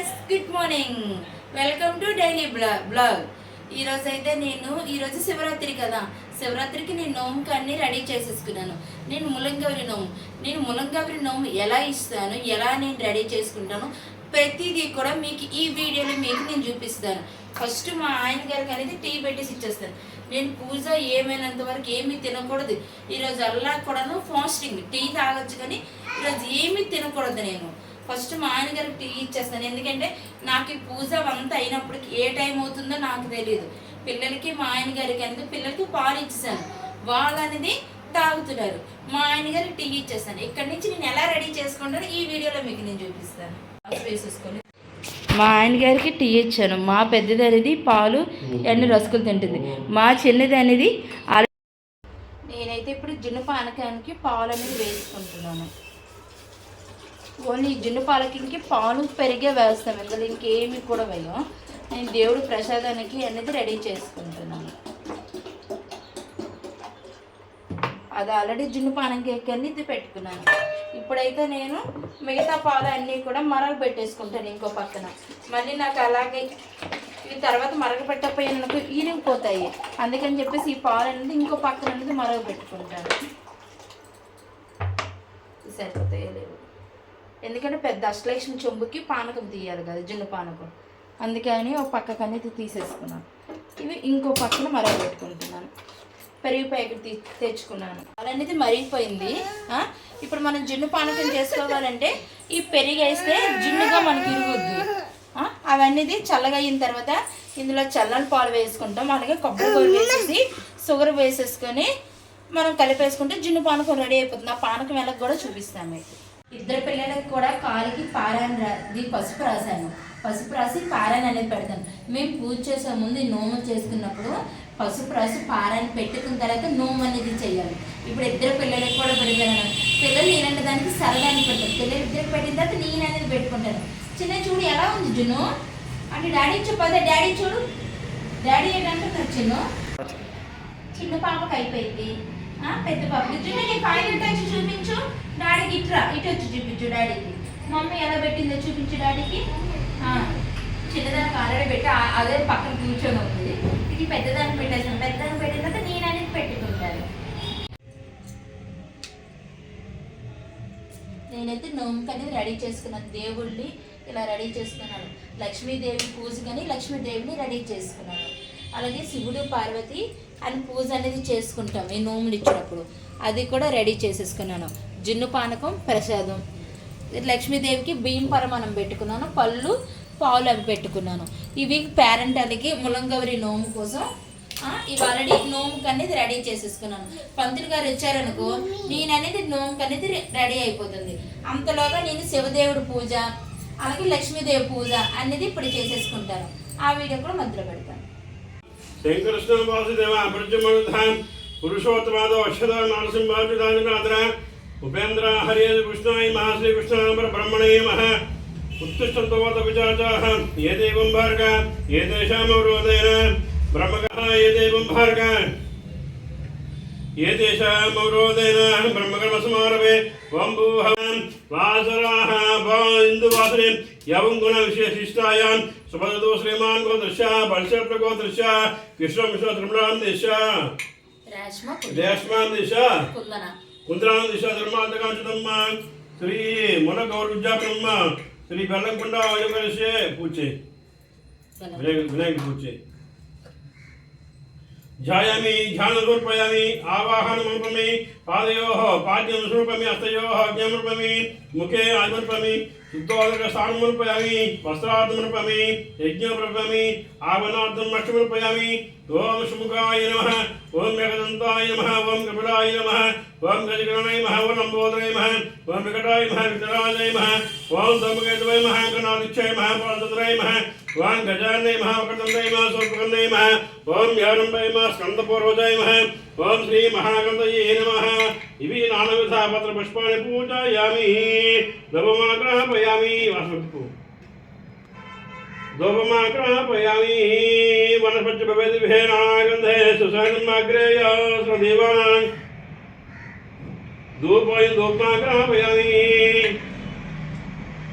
Friends good morning welcome to daily blog blog ఈరోజు అయితే నేను ఈరోజు శివరాత్రి కదా. శివరాత్రికి నేను నోముకి అన్ని రెడీ చేసేసుకున్నాను. నేను ములంగవరి నోము. నేను ములంగవరి నోము ఎలా ఇస్తాను ఎలా నేను రెడీ చేసుకుంటాను ప్రతిదీ కూడా మీకు ఈ వీడియోలో మీకు నేను చూపిస్తాను. ఫస్ట్ మా ఆయన గారికి అనేది టీ పెట్టేసి ఇచ్చేస్తాను. నేను పూజ ఏమైనంత వరకు ఏమీ తినకూడదు. ఈరోజు అల్లా కూడాను ఫాస్టింగ్. టీ తాగొచ్చు కానీ ఈరోజు ఏమీ తినకూడదు నేను. ఫస్ట్ మా ఆయన గారికి టీ ఇచ్చేస్తాను ఎందుకంటే నాకు ఈ పూజ అంతా అయినప్పటికి ఏ టైం అవుతుందో నాకు తెలియదు పిల్లలకి మా ఆయన గారికి అనేది పిల్లలకి పాలు ఇచ్చేసాను వాళ్ళు అనేది తాగుతున్నారు. మా ఆయన గారికి టీ ఇచ్చేస్తాను. ఇక్కడ నుంచి నేను ఎలా రెడీ చేసుకుంటానో ఈ వీడియోలో మీకు నేను చూపిస్తాను. వేసేసుకొని. మా ఆయన గారికి టీ ఇచ్చాను. మా పెద్దది అనేది పాలు అన్ని రసుకులు తింటుంది. మా చిన్నది అనేది నేనైతే ఇప్పుడు జున్ను పానకానికి పాలు అనేది వేసుకుంటున్నాను. ఓన్లీ జున్ను పాలకి పాలు పెరిగే వేస్తాం ఇందులో ఇంకేమి కూడా వేయం నేను దేవుడు ప్రసాదానికి అనేది రెడీ చేసుకుంటున్నాను. అది ఆల్రెడీ జున్ను పానం కేక్ అనేది పెట్టుకున్నాను. ఇప్పుడైతే నేను మిగతా పాలు అన్నీ కూడా మరగ పెట్టేసుకుంటాను ఇంకో పక్కన. మళ్ళీ నాకు అలాగే ఇవి తర్వాత మరగ పెట్టకపోయినందుకు ఈరిగిపోతాయి అందుకని చెప్పేసి ఈ పాలు అనేది ఇంకో పక్కన అనేది మరగ పెట్టుకుంటాను. ఎందుకంటే పెద్ద అష్టలక్ష్మి చెంబుకి పానకం తీయాలి కదా జున్ను పానకం. అందుకని ఒక పక్కకు అనేది తీసేసుకున్నాను. ఇవి ఇంకో పక్కన మరగబెట్టుకుంటున్నాను పెరుగు ప్యాకెట్ తీ తెచ్చుకున్నాను. అనేది మరిగిపోయింది. ఇప్పుడు మనం జున్ను పానకం చేసుకోవాలంటే ఈ పెరుగు వేస్తే జున్నుగా మనకి ఇరుగుద్ది. అవన్నీ చల్లగా అయిన తర్వాత ఇందులో చల్లని పాలు వేసుకుంటాం. అలాగే కొబ్బరి కూర వేసేసి షుగర్ వేసేసుకొని మనం కలిపేసుకుంటే జున్ను పానకం రెడీ అయిపోతుంది. ఆ పానకం ఎలా కూడా చూపిస్తాం మీకు. ఇద్దరు పిల్లలకి కూడా కాలికి పారాయణ రాది పసుపు రాశాను. పసుపు రాసి పారాయణ అనేది పెడతాను. మేము పూజ చేసే ముందు నోము చేసుకున్నప్పుడు పసుపు రాసి పారాయణ పెట్టుకున్న తర్వాత నోము అనేది చేయాలి. ఇప్పుడు ఇద్దరు పిల్లలకి కూడా పెడతాను. పిల్లలు నేనంటే దానికి సరదాన్ని పెడతాను. పిల్లలు ఇద్దరికి పెట్టిన తర్వాత నేను అనేది పెట్టుకుంటాను. చిన్న చూడు ఎలా ఉంది జున్ను? అంటే డాడీ చెప్పదా డాడీ చూడు. డాడీ ఏంటంటే చిన్న? చిన్న పాపకి అయిపోయింది. పెద్ద బాబు. చిన్న నీ ఫైనల్ టచ్ చూపించు. డాడీకి ఇట్రా ఇటు వచ్చి చూపించు డాడీకి. మమ్మీ ఎలా పెట్టిందో చూపించు డాడీకి. చిన్నదానికి ఆల్రెడీ పెట్టి అదే పక్కన కూర్చొని ఉంది. ఇది పెద్దదానికి పెట్టేసాను పెద్దదానికి పెట్టిన తర్వాత నేను అనేది పెట్టుకుంటాను. నేనైతే నోముకి అనేది రెడీ చేసుకున్నాను. దేవుడిని ఇలా రెడీ చేసుకున్నాను. లక్ష్మీదేవి పూజ కానీ లక్ష్మీదేవిని రెడీ చేసుకున్నాను. అలాగే శివుడు పార్వతి అని పూజ అనేది చేసుకుంటాం ఈ నోములు ఇచ్చినప్పుడు. అది కూడా రెడీ చేసేసుకున్నాను. జున్ను పానకం ప్రసాదం. లక్ష్మీదేవికి బియ్యం పరమానం పెట్టుకున్నాను పళ్ళు పావులు అవి పెట్టుకున్నాను. ఇవి పేరెంటాలకి ములంగవరి నోము కోసం ఇవి ఆల్రెడీ నోముకి అనేది రెడీ చేసేసుకున్నాను. పంతులు గారు వచ్చారనుకో నేను అనేది నోముకి అనేది రెడీ అయిపోతుంది. అంతలోగా నేను శివదేవుడు పూజ అలాగే లక్ష్మీదేవి పూజ అనేది ఇప్పుడు చేసేసుకుంటాను. ఆ వీడియో కూడా మధ్యలో పెడతాను. శంకృష్ణ వాసుదేవ అపరిచమనుధాన్ పురుషోత్తమాద అక్షద నరసింహాజుదాజనాథన ఉపేంద్ర హరే కృష్ణాయ మహాశ్రీ కృష్ణ బ్రహ్మణే మహ ఉత్తిష్టంతవాత విచాచాహ ఏ దేవం భార్గ ఏ దేశామవరోధేన బ్రహ్మగ ఏ దేవం భార్గ ఏ దేశామవరోధేన బ్రహ్మకర్మసమారభే వంబూహం వాసరాహ ఇందువాసనే యవం గుణ విశేషిష్టాయాం यवंगुण विशेषिष्टायाम सुभगतो श्रीमान को दृश्या बलशत्र को दृश्या कृष्ण मिश्र त्रिमणाम दिशा रेशमान दिशा कुंद्राम दिशा धर्मांतकांशतम्मा श्री मन श्री बेलंकुंडा योग पूछे विनायक पूछे ध्यायामि ध्यानरूपयामि आवाहनमरूपमि पादयोः पाद्यमरूपमि हस्तयोः अज्ञमरूपमि मुखे आजमरूपमि शुद्धोदकस्थानमुपयामि वस्त्रादमुपयामि यज्ञमुपयामि आवनार्थं लक्ष्यमुपयामि ॐ शुमुखाय नमः ॐ मेघदन्ताय नमः ॐ कपिलाय नमः ॐ गजगणय नमः ॐ लम्बोदराय नमः ॐ विकटाय नमः वितराय नमः ॐ दम्भकेतवय नमः गणादिक्षय नमः पादत्राय नमः నమః ఓం ధర్మకేతవై నమః గణాధిక్షాయ నమః పాదచంద్రాయ నమః ఓం గజానయ నమః వక్రదండాయ నమః సూర్పకండాయ నమః ఓం యారంభాయ నమః స్కందపూర్వజాయ నమః ఓం శ్రీ మహాగంధయే నమః ఇవి నానవిధ పత్ర పుష్పాన్ని పూజయామి నవమాగ్రహపయామి వాసపు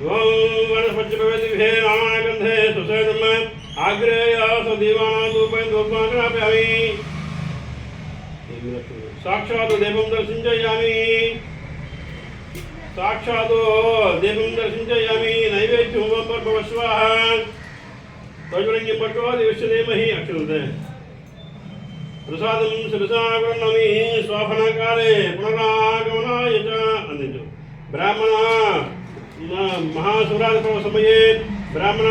वनस्पतिभे रामायणगन्धे सुसेनम् अग्रे सदीवानादूपेन्दोपाग्रापयामि साक्षात् देवं दर्शञ्चयामि साक्षात् देवं दर्शञ्चयामि नैवेद्यं भवस्वाः प्रज्वलिङ्गं पट्वा दिवश्यदेमहि अक्षरते। प्रसादं शिरसागृह्णामि स्वापनकाले पुनरागमनाय च अन्यत्। ब्राह्मणः మహాశివరాత్రి సమయే బ్రాహ్మణ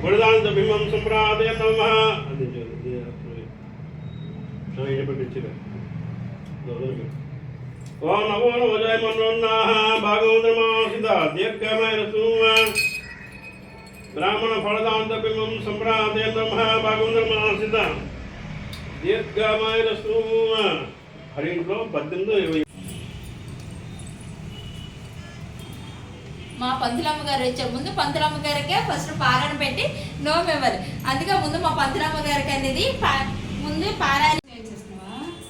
గుణదాంత బింబం సంప్రాదయ నమ అందించు ఓం నమో నమ జయ మనోన్నాహ భాగవతమాసిత దీర్ఘమైన సుమ బ్రాహ్మణ ఫలదాంత బింబం సంప్రాదయ నమ భాగవతమాసిత దీర్ఘమైన సుమ హరింట్లో పద్దెనిమిది ఇరవై మా పంతులమ్మ గారు వచ్చే ముందు పంతులమ్మ గారికే ఫస్ట్ పారాయణ పెట్టి నోము ఇవ్వాలి. అందుకే ముందు మా పంతులమ్మ గారికి అనేది పా- ముందు పారాయణ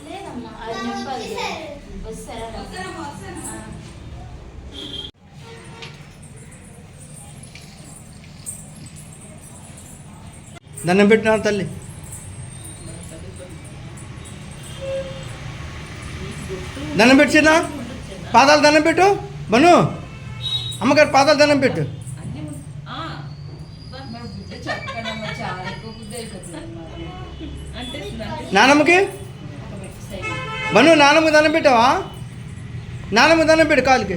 లేదమ్మా అది నింపాలి వస్తారా? ఆ. దండం పెట్టినారు తల్లి? దండం పెట్టినా? పాదాలు దండం పెట్టు బను అమ్మగారు పాదాలు దండం పెట్టు. నానమ్మకి? బను నానమ్మ దండం పెట్టావా? నానమ్మ దండం పెట్టు కాలుకి.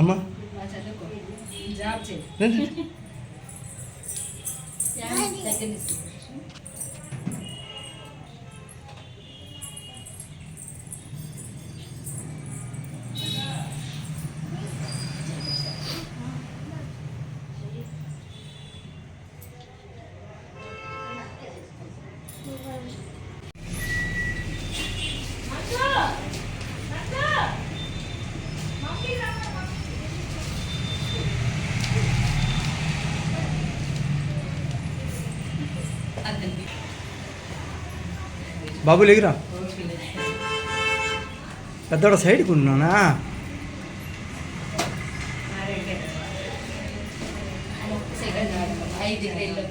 అమ్మ. జాబ్ బాబు లేగిరా పెద్దోడ సైడ్కి ఉన్నానా ఐదు వేలు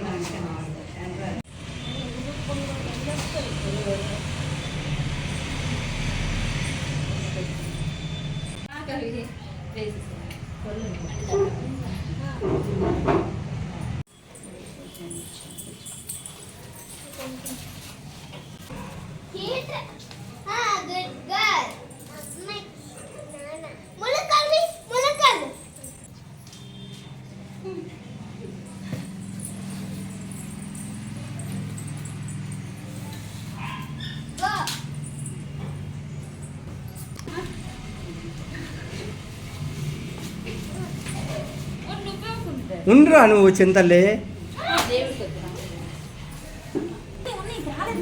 ఉండురా నువ్వు చింతల్లే దేవుడికి వద్దురా. ఉన్నాయి, రాలేదు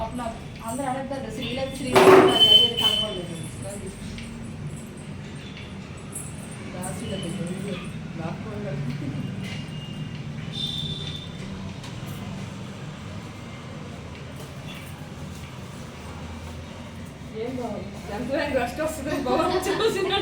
আপনার అందరూ అడగద్దు శ్రీలకు శ్రీ కనపడలేదు ఏం బాగుంది ఎంత కష్టం వస్తుంది బాగుంది చూసిన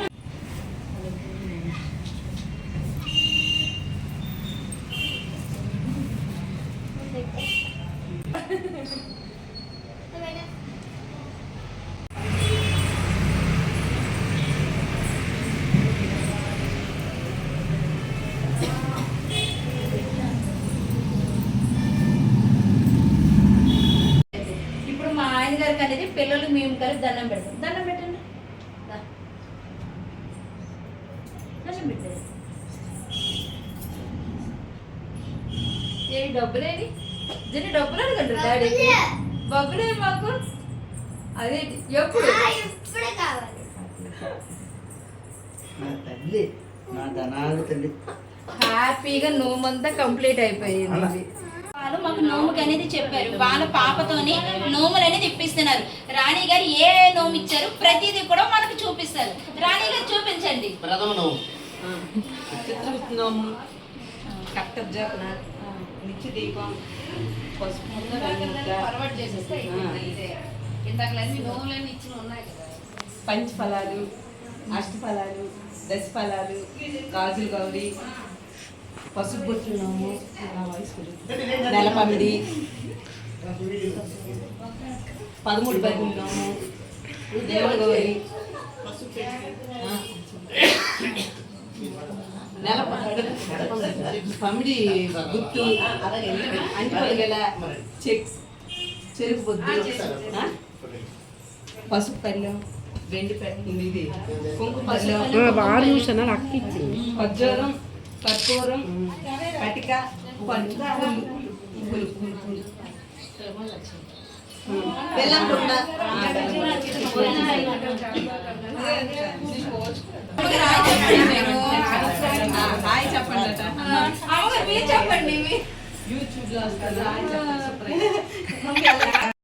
గారికి అనేది పిల్లలు మేము కలిసి దండం పెడతాం. దండం పెట్టండి. దా. దండం పెట్టండి. ఏమి డబ్బులేని దీన్ని డబ్బులు అడగండి డాడీకి బబ్బులే మాకు. అదే ఎప్పుడు? ఆ, ఇప్పుడే కావాలి. నా తల్లి నా ధనాలు తల్లి. హ్యాపీగా నోమంతా కంప్లీట్ అయిపోయింది. వాళ్ళు మాకు నోముకి అనేది చెప్పారు. వాళ్ళ పాపతోని నోములు అనేది ఇప్పిస్తున్నారు. రాణి గారు ఏ నోము ఇచ్చారు ప్రతిదీ కూడా మనకు చూపిస్తారు. రాణి గారు చూపించండి. ప్రథమ చిత్రగుప్తనోము నిత్య దీపం పసుపు నోములన్నీ ఇచ్చిన ఉన్నాయి కదా. పంచఫలాలు అష్టఫలాలు దశఫలాలు గాజులు గౌరి పసుపు బొట్లు నోము నా వయసు పెరుగుతుంది. నెలపమిడి పదమూడు పది నోము దేవుడు. నెల పమిడి గుర్తు అంటిపొలగల చెక్ చెరుకు బొద్దు ఆ? పసుపు పళ్ళెం వెండి పళ్ళెం ఇది. కుంకుమ పళ్ళెం ఖర్జూరం కర్పూరం కటిక పండు పువ్వులు పువ్వులు బెల్లం కుండ. హాయ్ చెప్పండి చెప్పండి యూట్యూబ్లో వస్తుంది. హాయ్ చెప్పండి సూపర్